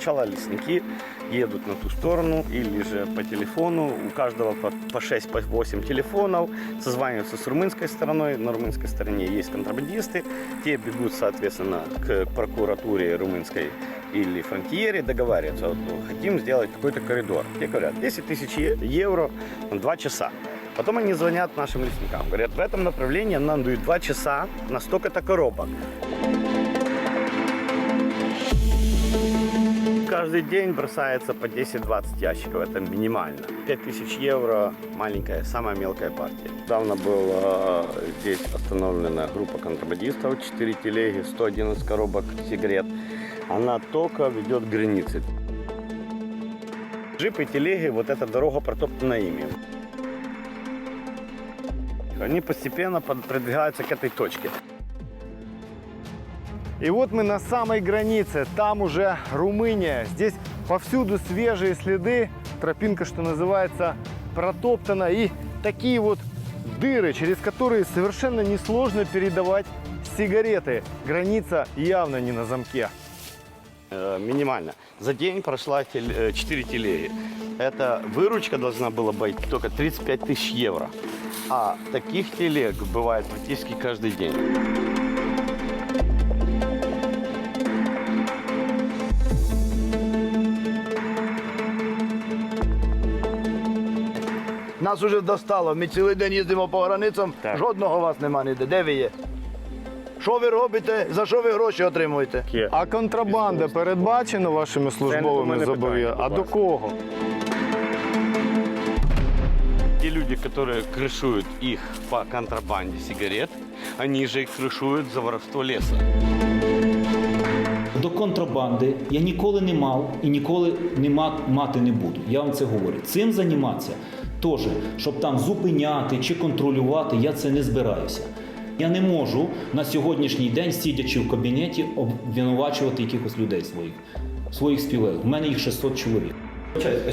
Сначала лесники едут на ту сторону или же по телефону. У каждого по, по 6, по 8 телефонов. Созваниваются с румынской стороной. На румынской стороне есть контрабандисты. Те бегут, соответственно, к прокуратуре румынской или фронтиере, договариваются. Вот, ну, хотим сделать какой-то коридор. Те говорят, 10 тысяч евро на 2 часа. Потом они звонят нашим лесникам. Говорят, в этом направлении нам дают 2 часа на столько-то коробок. Каждый день бросается по 10-20 ящиков, это минимально. 5000 евро маленькая, самая мелкая партия. Недавно была здесь остановлена группа контрабандистов, 4 телеги, 111 коробок сигарет. Она только ведет к границе. Джипы, телеги, вот эта дорога протоптана ими. Они постепенно продвигаются к этой точке. И вот мы на самой границе, там уже Румыния. Здесь повсюду свежие следы, тропинка, что называется, протоптана. И такие вот дыры, через которые совершенно несложно передавать сигареты. Граница явно не на замке. Э, минимально. За день прошла 4 телеги. Эта выручка должна была быть только 35 тысяч евро. А таких телег бывает практически каждый день. Нас уже достало. Ми цілий день їздимо по границям, Так. жодного вас нема ніде. Де ви є? Що ви робите? За що ви гроші отримуєте? А контрабанда передбачена вашими службовими мене зобов'язаннями? А питання, до будь кого? Те люди, которые крышуют их по контрабанде сигарет, они же их крышуют за воровство леса. До контрабанди я ніколи не мав і ніколи не мати не буду. Я вам це говорю. Цим займатися теж, щоб там зупиняти чи контролювати, я це не збираюся. Я не можу на сьогоднішній день, сидячи в кабінеті, обвинувачувати якихось людей своїх, своїх співелів. У мене їх 600 чоловік.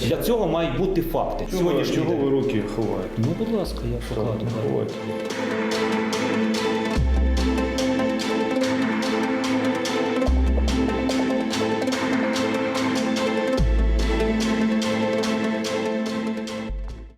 Для цього мають бути факти. Сьогоднішній день. руки ховаєте? Ну, будь ласка, я покладу.